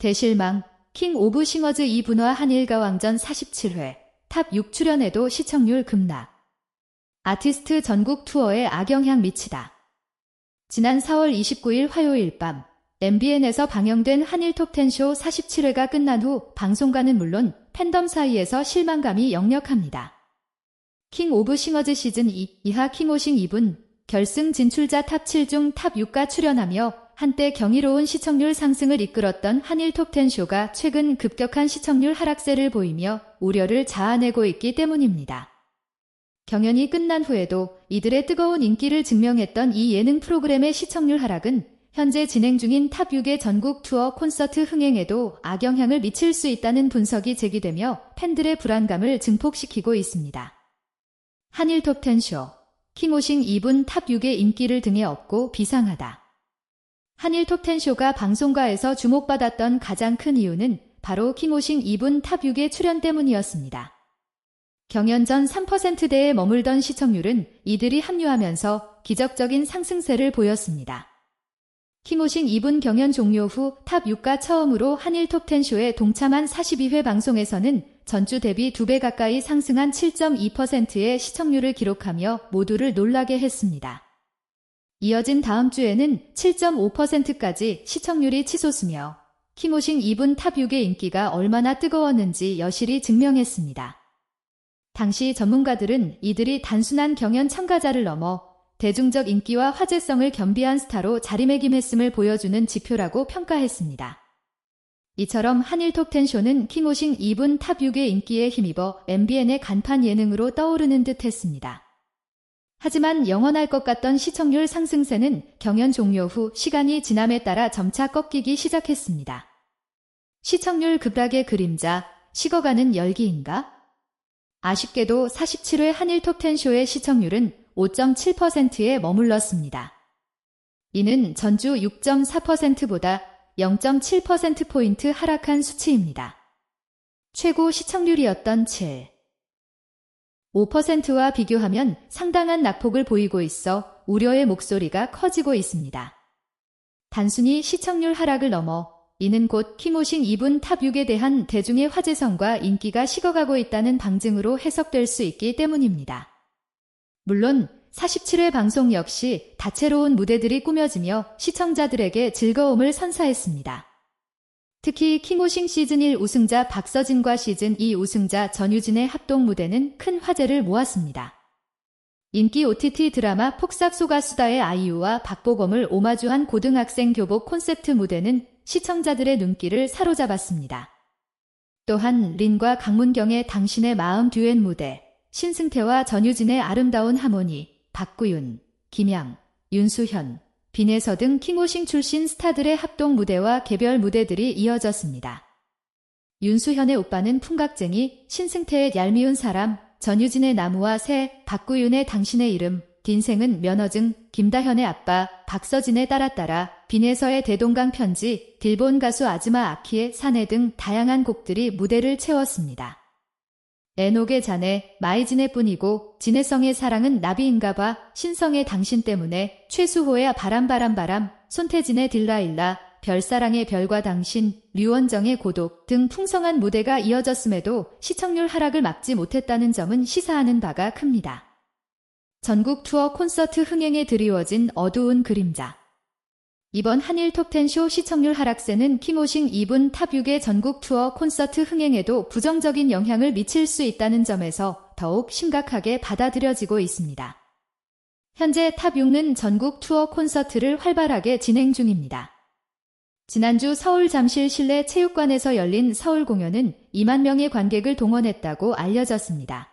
대실망, 킹 오브 싱어즈 이분화 한일가 왕전 47회, 탑 6 출연에도 시청률 급락. 아티스트 전국 투어에 악영향 미치다. 지난 4월 29일 화요일 밤, MBN에서 방영된 한일 톱10쇼 47회가 끝난 후 방송가는 물론 팬덤 사이에서 실망감이 역력합니다. 킹 오브 싱어즈 시즌 2 이하 킹오싱 2분 결승 진출자 탑 7 중 탑 6가 출연하며 한때 경이로운 시청률 상승을 이끌었던 한일 톱10쇼가 최근 급격한 시청률 하락세를 보이며 우려를 자아내고 있기 때문입니다. 경연이 끝난 후에도 이들의 뜨거운 인기를 증명했던 이 예능 프로그램의 시청률 하락은 현재 진행 중인 탑 6의 전국 투어 콘서트 흥행에도 악영향을 미칠 수 있다는 분석이 제기되며 팬들의 불안감을 증폭시키고 있습니다. 한일 톱10쇼 킹오싱 2분 탑 6의 인기를 등에 업고 비상하다. 한일 톱10쇼가 방송가에서 주목받았던 가장 큰 이유는 바로 킹오싱 2분 탑 6의 출연 때문이었습니다. 경연 전 3%대에 머물던 시청률은 이들이 합류하면서 기적적인 상승세를 보였습니다. 킹오싱 2분 경연 종료 후 탑 6가 처음으로 한일 톱10쇼에 동참한 42회 방송에서는 전주 대비 2배 가까이 상승한 7.2%의 시청률을 기록하며 모두를 놀라게 했습니다. 이어진 다음 주에는 7.5%까지 시청률이 치솟으며 킹오싱 2분 탑 6의 인기가 얼마나 뜨거웠는지 여실히 증명했습니다. 당시 전문가들은 이들이 단순한 경연 참가자를 넘어 대중적 인기와 화제성을 겸비한 스타로 자리매김했음을 보여주는 지표라고 평가했습니다. 이처럼 한일 톱10쇼는 킹오싱 2분 탑 6의 인기에 힘입어 MBN의 간판 예능으로 떠오르는 듯 했습니다. 하지만 영원할 것 같던 시청률 상승세는 경연 종료 후 시간이 지남에 따라 점차 꺾이기 시작했습니다. 시청률 급락의 그림자, 식어가는 열기인가? 아쉽게도 47회 한일 톱10쇼의 시청률은 5.7%에 머물렀습니다. 이는 전주 6.4%보다 0.7%포인트 하락한 수치입니다. 최고 시청률이었던 7. 5%와 비교하면 상당한 낙폭을 보이고 있어 우려의 목소리가 커지고 있습니다. 단순히 시청률 하락을 넘어 이는 곧 킹오싱 2분 탑 6에 대한 대중의 화제성과 인기가 식어가고 있다는 방증으로 해석될 수 있기 때문입니다. 물론 47회 방송 역시 다채로운 무대들이 꾸며지며 시청자들에게 즐거움을 선사했습니다. 특히 킹오싱 시즌 1 우승자 박서진과 시즌 2 우승자 전유진의 합동 무대는 큰 화제를 모았습니다. 인기 OTT 드라마 폭삭 소가수다의 아이유와 박보검을 오마주한 고등학생 교복 콘셉트 무대는 시청자들의 눈길을 사로잡았습니다. 또한 린과 강문경의 당신의 마음 듀엣 무대, 신승태와 전유진의 아름다운 하모니, 박구윤, 김양, 윤수현, 빈에서 등 킹오싱 출신 스타들의 합동 무대와 개별 무대들이 이어졌습니다. 윤수현의 오빠는 풍각쟁이, 신승태의 얄미운 사람, 전유진의 나무와 새, 박구윤의 당신의 이름, 딘생은 면허증, 김다현의 아빠, 박서진의 따라따라, 빈에서의 대동강 편지, 길본 가수 아즈마 아키의 사내 등 다양한 곡들이 무대를 채웠습니다. 애녹의 자네, 마이진의 뿐이고 진해성의 사랑은 나비인가 봐, 신성의 당신 때문에, 최수호의 바람바람바람, 손태진의 딜라일라, 별사랑의 별과 당신, 류원정의 고독 등 풍성한 무대가 이어졌음에도 시청률 하락을 막지 못했다는 점은 시사하는 바가 큽니다. 전국 투어 콘서트 흥행에 드리워진 어두운 그림자. 이번 한일 톱10쇼 시청률 하락세는 킹오싱 2분 탑 6의 전국 투어 콘서트 흥행에도 부정적인 영향을 미칠 수 있다는 점에서 더욱 심각하게 받아들여지고 있습니다. 현재 탑 6는 전국 투어 콘서트를 활발하게 진행 중입니다. 지난주 서울 잠실 실내 체육관에서 열린 서울 공연은 2만 명의 관객을 동원했다고 알려졌습니다.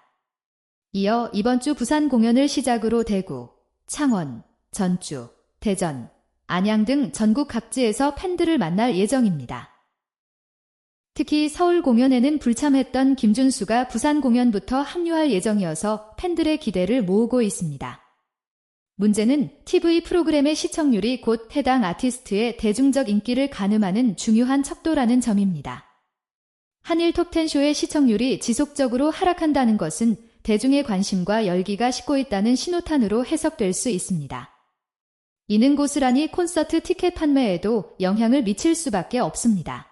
이어 이번 주 부산 공연을 시작으로 대구, 창원, 전주, 대전, 안양 등 전국 각지에서 팬들을 만날 예정입니다. 특히 서울 공연에는 불참했던 김준수가 부산 공연부터 합류할 예정이어서 팬들의 기대를 모으고 있습니다. 문제는 TV 프로그램의 시청률이 곧 해당 아티스트의 대중적 인기를 가늠하는 중요한 척도라는 점입니다. 한일 톱10쇼의 시청률이 지속적으로 하락한다는 것은 대중의 관심과 열기가 식고 있다는 신호탄으로 해석될 수 있습니다. 이는 고스란히 콘서트 티켓 판매에도 영향을 미칠 수밖에 없습니다.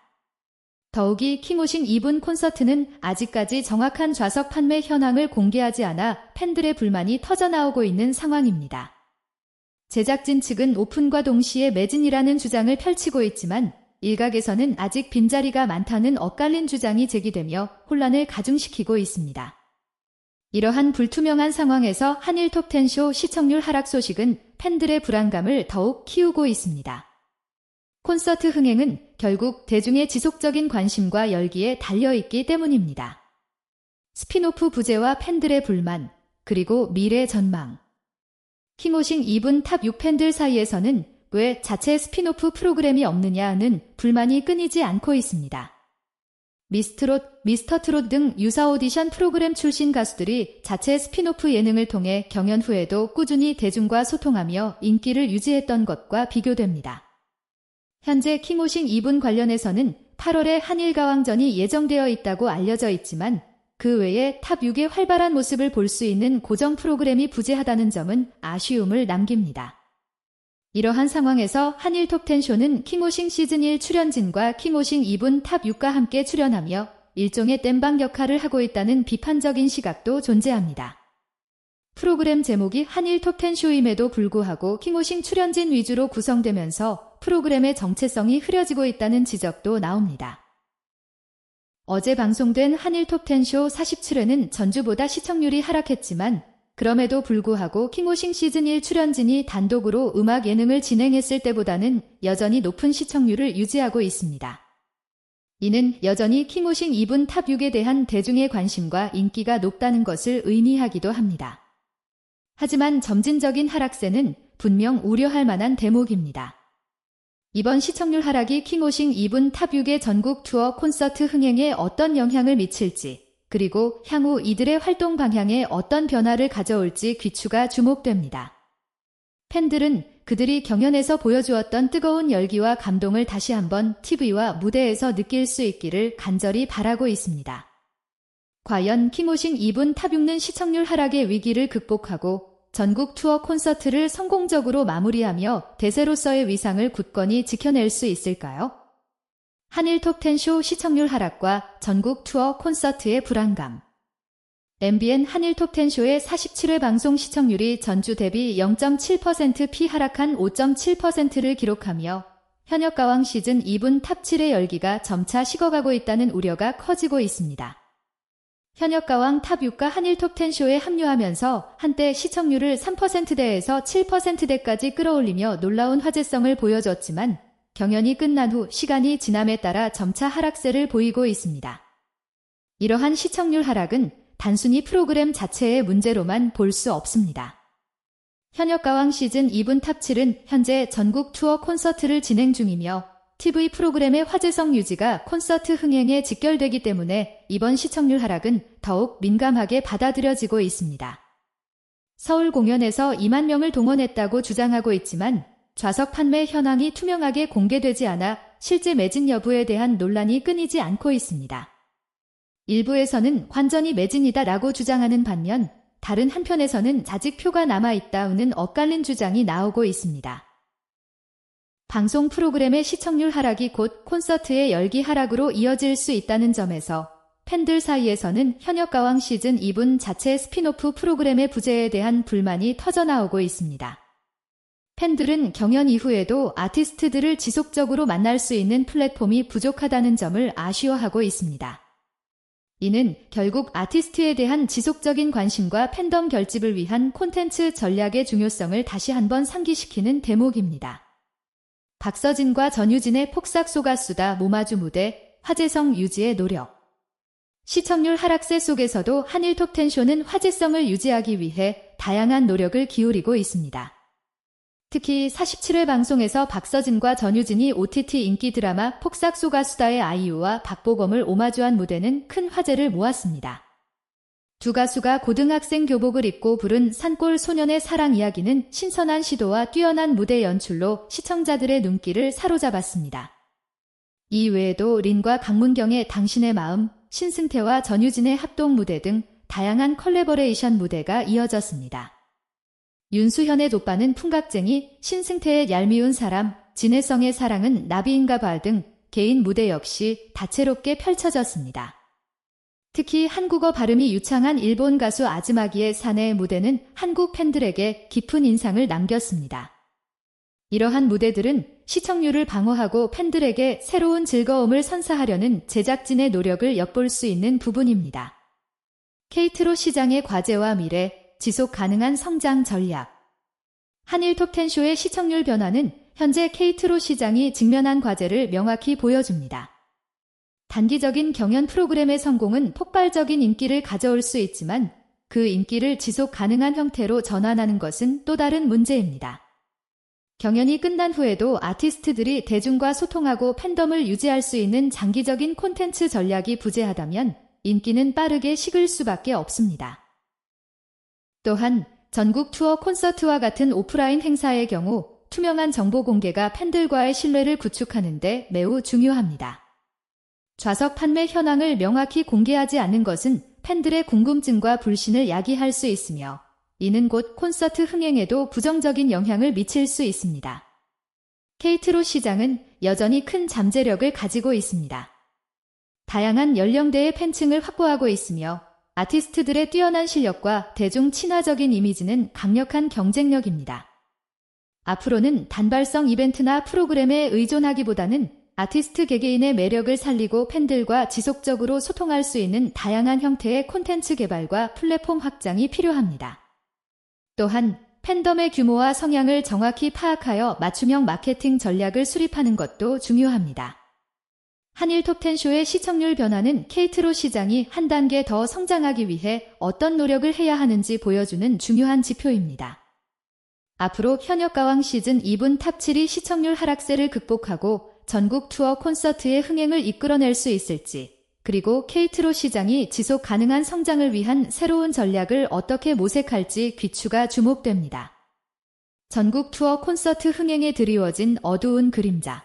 더욱이 킹오신 2분 콘서트는 아직까지 정확한 좌석 판매 현황을 공개하지 않아 팬들의 불만이 터져나오고 있는 상황입니다. 제작진 측은 오픈과 동시에 매진이라는 주장을 펼치고 있지만 일각에서는 아직 빈자리가 많다는 엇갈린 주장이 제기되며 혼란을 가중시키고 있습니다. 이러한 불투명한 상황에서 한일 톱10쇼 시청률 하락 소식은 팬들의 불안감을 더욱 키우고 있습니다. 콘서트 흥행은 결국 대중의 지속적인 관심과 열기에 달려있기 때문입니다. 스피노프 부재와 팬들의 불만, 그리고 미래 전망. 킹오싱 2분 탑 6팬들 사이에서는 왜 자체 스피노프 프로그램이 없느냐는 불만이 끊이지 않고 있습니다. 미스트롯, 미스터트롯 등 유사 오디션 프로그램 출신 가수들이 자체 스피노프 예능을 통해 경연 후에도 꾸준히 대중과 소통하며 인기를 유지했던 것과 비교됩니다. 현재 킹오싱 2분 관련해서는 8월에 한일가왕전이 예정되어 있다고 알려져 있지만 그 외에 탑 6의 활발한 모습을 볼 수 있는 고정 프로그램이 부재하다는 점은 아쉬움을 남깁니다. 이러한 상황에서 한일 톱10쇼는 킹오싱 시즌1 출연진과 킹오싱 2분 탑 6과 함께 출연하며 일종의 땜방 역할을 하고 있다는 비판적인 시각도 존재합니다. 프로그램 제목이 한일 톱10쇼임에도 불구하고 킹오싱 출연진 위주로 구성되면서 프로그램의 정체성이 흐려지고 있다는 지적도 나옵니다. 어제 방송된 한일 톱10쇼 47회는 전주보다 시청률이 하락했지만 그럼에도 불구하고 킹오싱 시즌 1 출연진이 단독으로 음악 예능을 진행했을 때보다는 여전히 높은 시청률을 유지하고 있습니다. 이는 여전히 킹오싱 2분 탑 6에 대한 대중의 관심과 인기가 높다는 것을 의미하기도 합니다. 하지만 점진적인 하락세는 분명 우려할 만한 대목입니다. 이번 시청률 하락이 킹오싱 2분 탑 6의 전국 투어 콘서트 흥행에 어떤 영향을 미칠지, 그리고 향후 이들의 활동 방향에 어떤 변화를 가져올지 귀추가 주목됩니다. 팬들은 그들이 경연에서 보여주었던 뜨거운 열기와 감동을 다시 한번 TV와 무대에서 느낄 수 있기를 간절히 바라고 있습니다. 과연 킹오싱 2분 탑 6는 시청률 하락의 위기를 극복하고 전국 투어 콘서트를 성공적으로 마무리하며 대세로서의 위상을 굳건히 지켜낼 수 있을까요? 한일 톱10쇼 시청률 하락과 전국 투어 콘서트의 불안감. MBN 한일 톱10쇼의 47회 방송 시청률이 전주 대비 0.7%피 하락한 5.7%를 기록하며 현역 가왕 시즌 2분 탑 7의 열기가 점차 식어가고 있다는 우려가 커지고 있습니다. 현역 가왕 탑 6가 한일 톱10쇼에 합류하면서 한때 시청률을 3%대에서 7%대까지 끌어올리며 놀라운 화제성을 보여줬지만 경연이 끝난 후 시간이 지남에 따라 점차 하락세를 보이고 있습니다. 이러한 시청률 하락은 단순히 프로그램 자체의 문제로만 볼 수 없습니다. 현역가왕 시즌 2분 탑 7은 현재 전국 투어 콘서트를 진행 중이며 TV 프로그램의 화제성 유지가 콘서트 흥행에 직결되기 때문에 이번 시청률 하락은 더욱 민감하게 받아들여지고 있습니다. 서울 공연에서 2만 명을 동원했다고 주장하고 있지만 좌석 판매 현황이 투명하게 공개되지 않아 실제 매진 여부에 대한 논란이 끊이지 않고 있습니다. 일부에서는 관전이 매진이다라고 주장하는 반면 다른 한편에서는 자직 표가 남아있다는 엇갈린 주장이 나오고 있습니다. 방송 프로그램의 시청률 하락이 곧 콘서트의 열기 하락으로 이어질 수 있다는 점에서 팬들 사이에서는 현역가왕 시즌 2분 자체 스피노프 프로그램의 부재에 대한 불만이 터져나오고 있습니다. 팬들은 경연 이후에도 아티스트들을 지속적으로 만날 수 있는 플랫폼이 부족하다는 점을 아쉬워하고 있습니다. 이는 결국 아티스트에 대한 지속적인 관심과 팬덤 결집을 위한 콘텐츠 전략의 중요성을 다시 한번 상기시키는 대목입니다. 박서진과 전유진의 폭삭 소가수다 모마주 무대, 화제성 유지의 노력. 시청률 하락세 속에서도 한일 톱텐쇼는 화제성을 유지하기 위해 다양한 노력을 기울이고 있습니다. 특히 47회 방송에서 박서진과 전유진이 OTT 인기 드라마 폭삭 소가수다의 아이유와 박보검을 오마주한 무대는 큰 화제를 모았습니다. 두 가수가 고등학생 교복을 입고 부른 산골 소년의 사랑 이야기는 신선한 시도와 뛰어난 무대 연출로 시청자들의 눈길을 사로잡았습니다. 이 외에도 린과 강문경의 당신의 마음, 신승태와 전유진의 합동 무대 등 다양한 컬래버레이션 무대가 이어졌습니다. 윤수현의 돋바는 풍각쟁이, 신승태의 얄미운 사람, 진해성의 사랑은 나비인가 봐 등 개인 무대 역시 다채롭게 펼쳐졌습니다. 특히 한국어 발음이 유창한 일본 가수 아즈마기의 사내의 무대는 한국 팬들에게 깊은 인상을 남겼습니다. 이러한 무대들은 시청률을 방어하고 팬들에게 새로운 즐거움을 선사하려는 제작진의 노력을 엿볼 수 있는 부분입니다. 케이트로 시장의 과제와 미래, 지속 가능한 성장 전략. 한일 톱텐쇼의 시청률 변화는 현재 케이트로 시장이 직면한 과제를 명확히 보여줍니다. 단기적인 경연 프로그램의 성공은 폭발적인 인기를 가져올 수 있지만 그 인기를 지속 가능한 형태로 전환하는 것은 또 다른 문제입니다. 경연이 끝난 후에도 아티스트들이 대중과 소통하고 팬덤을 유지할 수 있는 장기적인 콘텐츠 전략이 부재하다면 인기는 빠르게 식을 수밖에 없습니다. 또한 전국 투어 콘서트와 같은 오프라인 행사의 경우 투명한 정보 공개가 팬들과의 신뢰를 구축하는데 매우 중요합니다. 좌석 판매 현황을 명확히 공개하지 않는 것은 팬들의 궁금증과 불신을 야기할 수 있으며 이는 곧 콘서트 흥행에도 부정적인 영향을 미칠 수 있습니다. 케이트로 시장은 여전히 큰 잠재력을 가지고 있습니다. 다양한 연령대의 팬층을 확보하고 있으며 아티스트들의 뛰어난 실력과 대중 친화적인 이미지는 강력한 경쟁력입니다. 앞으로는 단발성 이벤트나 프로그램에 의존하기보다는 아티스트 개개인의 매력을 살리고 팬들과 지속적으로 소통할 수 있는 다양한 형태의 콘텐츠 개발과 플랫폼 확장이 필요합니다. 또한 팬덤의 규모와 성향을 정확히 파악하여 맞춤형 마케팅 전략을 수립하는 것도 중요합니다. 한일 톱텐쇼의 시청률 변화는 케이트로 시장이 한 단계 더 성장하기 위해 어떤 노력을 해야 하는지 보여주는 중요한 지표입니다. 앞으로 현역 가왕 시즌 2분 탑7이 시청률 하락세를 극복하고 전국 투어 콘서트의 흥행을 이끌어낼 수 있을지, 그리고 케이트로 시장이 지속 가능한 성장을 위한 새로운 전략을 어떻게 모색할지 귀추가 주목됩니다. 전국 투어 콘서트 흥행에 드리워진 어두운 그림자.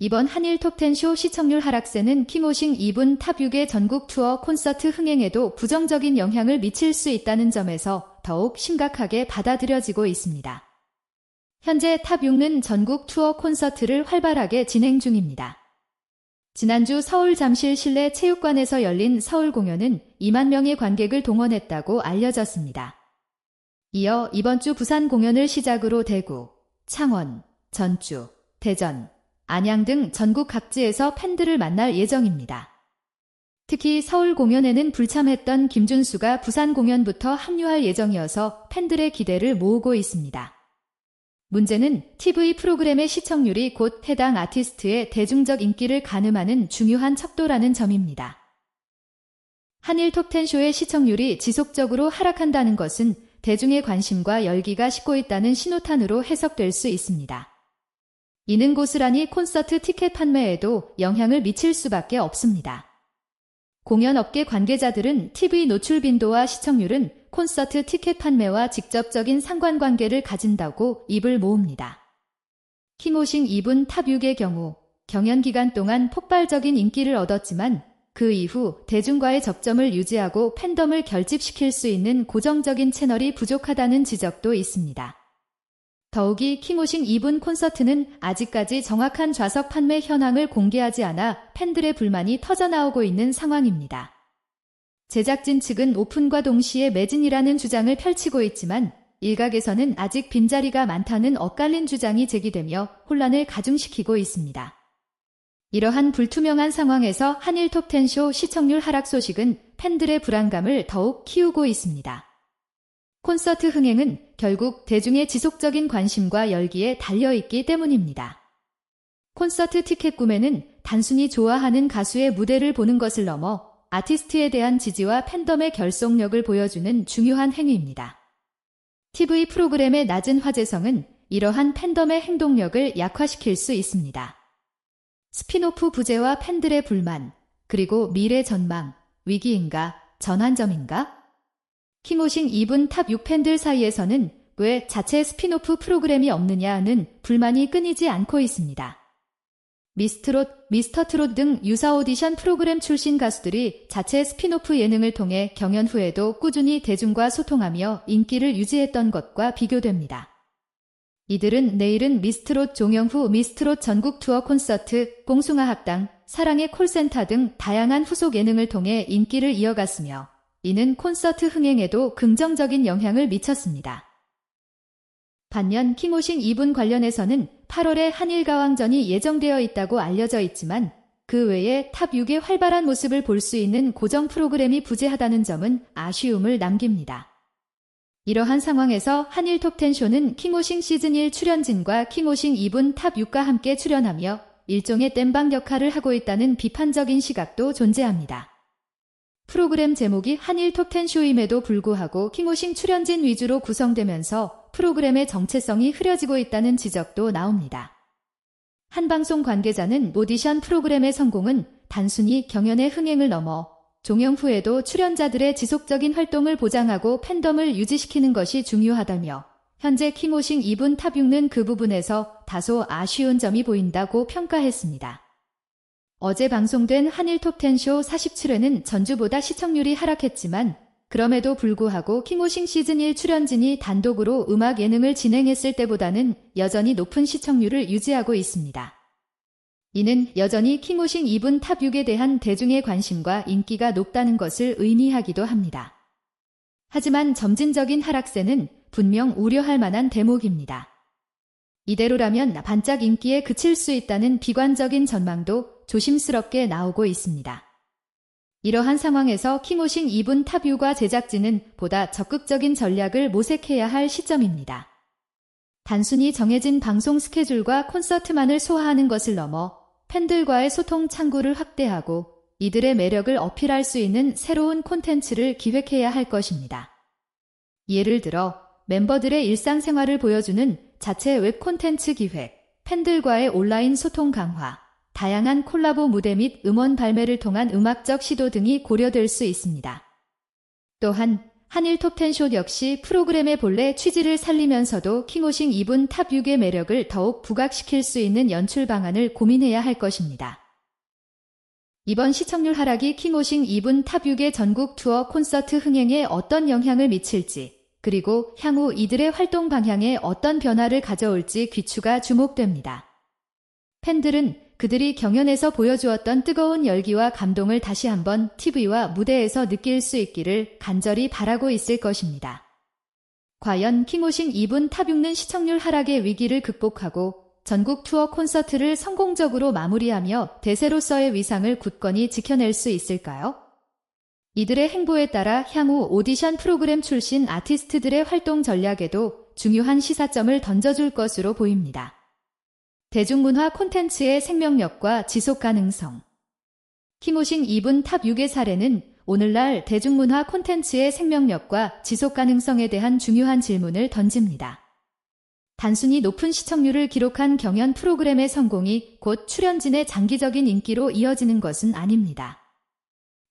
이번 한일 톱텐쇼 시청률 하락세는 키모싱 2분 탑 6의 전국 투어 콘서트 흥행에도 부정적인 영향을 미칠 수 있다는 점에서 더욱 심각하게 받아들여지고 있습니다. 현재 탑 6는 전국 투어 콘서트를 활발하게 진행 중입니다. 지난주 서울 잠실 실내 체육관에서 열린 서울 공연은 2만 명의 관객을 동원했다고 알려졌습니다. 이어 이번 주 부산 공연을 시작으로 대구, 창원, 전주, 대전, 안양 등 전국 각지에서 팬들을 만날 예정입니다. 특히 서울 공연에는 불참했던 김준수가 부산 공연부터 합류할 예정이어서 팬들의 기대를 모으고 있습니다. 문제는 TV 프로그램의 시청률이 곧 해당 아티스트의 대중적 인기를 가늠하는 중요한 척도라는 점입니다. 한일 톱텐쇼의 시청률이 지속적으로 하락한다는 것은 대중의 관심과 열기가 식고 있다는 신호탄으로 해석될 수 있습니다. 이는 고스란히 콘서트 티켓 판매에도 영향을 미칠 수밖에 없습니다. 공연업계 관계자들은 TV 노출 빈도와 시청률은 콘서트 티켓 판매와 직접적인 상관관계를 가진다고 입을 모읍니다. 킹오싱 2분 탑 6의 경우 경연 기간 동안 폭발적인 인기를 얻었지만 그 이후 대중과의 접점을 유지하고 팬덤을 결집시킬 수 있는 고정적인 채널이 부족하다는 지적도 있습니다. 더욱이 킹오싱 2분 콘서트는 아직까지 정확한 좌석 판매 현황을 공개하지 않아 팬들의 불만이 터져나오고 있는 상황입니다. 제작진 측은 오픈과 동시에 매진이라는 주장을 펼치고 있지만 일각에서는 아직 빈자리가 많다는 엇갈린 주장이 제기되며 혼란을 가중시키고 있습니다. 이러한 불투명한 상황에서 한일 톱텐쇼 시청률 하락 소식은 팬들의 불안감을 더욱 키우고 있습니다. 콘서트 흥행은 결국 대중의 지속적인 관심과 열기에 달려있기 때문입니다. 콘서트 티켓 구매는 단순히 좋아하는 가수의 무대를 보는 것을 넘어 아티스트에 대한 지지와 팬덤의 결속력을 보여주는 중요한 행위입니다. TV 프로그램의 낮은 화제성은 이러한 팬덤의 행동력을 약화시킬 수 있습니다. 스피노프 부재와 팬들의 불만, 그리고 미래 전망, 위기인가, 전환점인가? 킹오싱 2분 탑 6팬들 사이에서는 왜 자체 스피노프 프로그램이 없느냐는 불만이 끊이지 않고 있습니다. 미스트롯, 미스터트롯 등 유사 오디션 프로그램 출신 가수들이 자체 스피노프 예능을 통해 경연 후에도 꾸준히 대중과 소통하며 인기를 유지했던 것과 비교됩니다. 이들은 내일은 미스트롯 종영 후 미스트롯 전국 투어 콘서트, 뽕숭아 합당, 사랑의 콜센터 등 다양한 후속 예능을 통해 인기를 이어갔으며 이는 콘서트 흥행에도 긍정적인 영향을 미쳤습니다. 반면 킹오싱 2분 관련해서는 8월에 한일가왕전이 예정되어 있다고 알려져 있지만 그 외에 탑 6의 활발한 모습을 볼 수 있는 고정 프로그램이 부재하다는 점은 아쉬움을 남깁니다. 이러한 상황에서 한일 톱10쇼는 킹오싱 시즌 1 출연진과 킹오싱 2분 탑 6과 함께 출연하며 일종의 땜방 역할을 하고 있다는 비판적인 시각도 존재합니다. 프로그램 제목이 한일 톱10쇼임에도 불구하고 킹오싱 출연진 위주로 구성되면서 프로그램의 정체성이 흐려지고 있다는 지적도 나옵니다. 한 방송 관계자는 오디션 프로그램의 성공은 단순히 경연의 흥행을 넘어 종영 후에도 출연자들의 지속적인 활동을 보장하고 팬덤을 유지시키는 것이 중요하다며 현재 킹오싱 2분 탑 6는 그 부분에서 다소 아쉬운 점이 보인다고 평가했습니다. 어제 방송된 한일 톱10쇼 47회는 전주보다 시청률이 하락했지만 그럼에도 불구하고 킹오싱 시즌1 출연진이 단독으로 음악 예능을 진행했을 때보다는 여전히 높은 시청률을 유지하고 있습니다. 이는 여전히 킹오싱 2분 탑 6에 대한 대중의 관심과 인기가 높다는 것을 의미하기도 합니다. 하지만 점진적인 하락세는 분명 우려할 만한 대목입니다. 이대로라면 반짝 인기에 그칠 수 있다는 비관적인 전망도 조심스럽게 나오고 있습니다. 이러한 상황에서 킹오싱 2분 탑유과 제작진은 보다 적극적인 전략을 모색해야 할 시점입니다. 단순히 정해진 방송 스케줄과 콘서트만을 소화하는 것을 넘어 팬들과의 소통 창구를 확대하고 이들의 매력을 어필할 수 있는 새로운 콘텐츠를 기획해야 할 것입니다. 예를 들어 멤버들의 일상생활을 보여주는 자체 웹 콘텐츠 기획, 팬들과의 온라인 소통 강화, 다양한 콜라보 무대 및 음원 발매를 통한 음악적 시도 등이 고려될 수 있습니다. 또한 한일 톱텐쇼 역시 프로그램의 본래 취지를 살리면서도 킹오싱 2분 탑 6의 매력을 더욱 부각시킬 수 있는 연출 방안을 고민해야 할 것입니다. 이번 시청률 하락이 킹오싱 2분 탑 6의 전국 투어 콘서트 흥행에 어떤 영향을 미칠지, 그리고 향후 이들의 활동 방향에 어떤 변화를 가져올지 귀추가 주목됩니다. 팬들은 그들이 경연에서 보여주었던 뜨거운 열기와 감동을 다시 한번 TV와 무대에서 느낄 수 있기를 간절히 바라고 있을 것입니다. 과연 킹오싱 2분 탑 6는 시청률 하락의 위기를 극복하고 전국 투어 콘서트를 성공적으로 마무리하며 대세로서의 위상을 굳건히 지켜낼 수 있을까요? 이들의 행보에 따라 향후 오디션 프로그램 출신 아티스트들의 활동 전략에도 중요한 시사점을 던져줄 것으로 보입니다. 대중문화 콘텐츠의 생명력과 지속 가능성. 킹오싱 2분 탑 6의 사례는 오늘날 대중문화 콘텐츠의 생명력과 지속 가능성에 대한 중요한 질문을 던집니다. 단순히 높은 시청률을 기록한 경연 프로그램의 성공이 곧 출연진의 장기적인 인기로 이어지는 것은 아닙니다.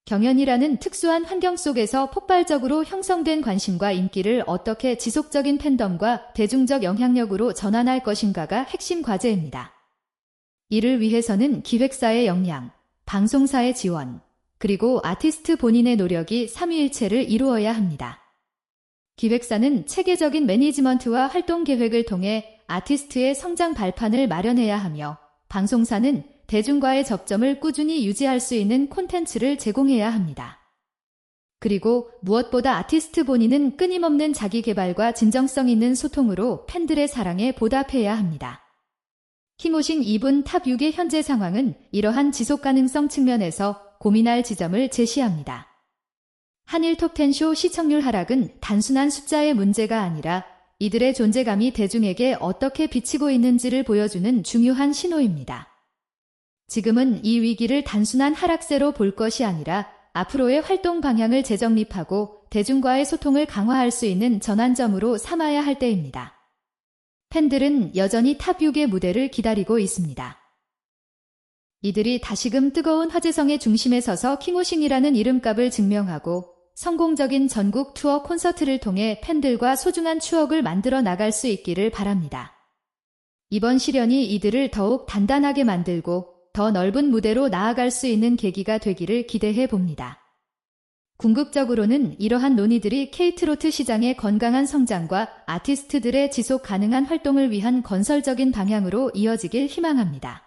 경연이라는 특수한 환경 속에서 폭발적으로 형성된 관심과 인기를 어떻게 지속적인 팬덤과 대중적 영향력으로 전환할 것인가가 핵심 과제입니다. 이를 위해서는 기획사의 역량, 방송사의 지원, 그리고 아티스트 본인의 노력이 삼위일체를 이루어야 합니다. 기획사는 체계적인 매니지먼트와 활동 계획을 통해 아티스트의 성장 발판을 마련해야 하며 방송사는 대중과의 접점을 꾸준히 유지할 수 있는 콘텐츠를 제공해야 합니다. 그리고 무엇보다 아티스트 본인은 끊임없는 자기 개발과 진정성 있는 소통으로 팬들의 사랑에 보답해야 합니다. 킹오싱 2분 탑 6의 현재 상황은 이러한 지속 가능성 측면에서 고민할 지점을 제시합니다. 한일 톱10쇼 시청률 하락은 단순한 숫자의 문제가 아니라 이들의 존재감이 대중에게 어떻게 비치고 있는지를 보여주는 중요한 신호입니다. 지금은 이 위기를 단순한 하락세로 볼 것이 아니라 앞으로의 활동 방향을 재정립하고 대중과의 소통을 강화할 수 있는 전환점으로 삼아야 할 때입니다. 팬들은 여전히 탑 6의 무대를 기다리고 있습니다. 이들이 다시금 뜨거운 화제성의 중심에 서서 킹오싱이라는 이름값을 증명하고 성공적인 전국 투어 콘서트를 통해 팬들과 소중한 추억을 만들어 나갈 수 있기를 바랍니다. 이번 시련이 이들을 더욱 단단하게 만들고 더 넓은 무대로 나아갈 수 있는 계기가 되기를 기대해 봅니다. 궁극적으로는 이러한 논의들이 K트로트 시장의 건강한 성장과 아티스트들의 지속 가능한 활동을 위한 건설적인 방향으로 이어지길 희망합니다.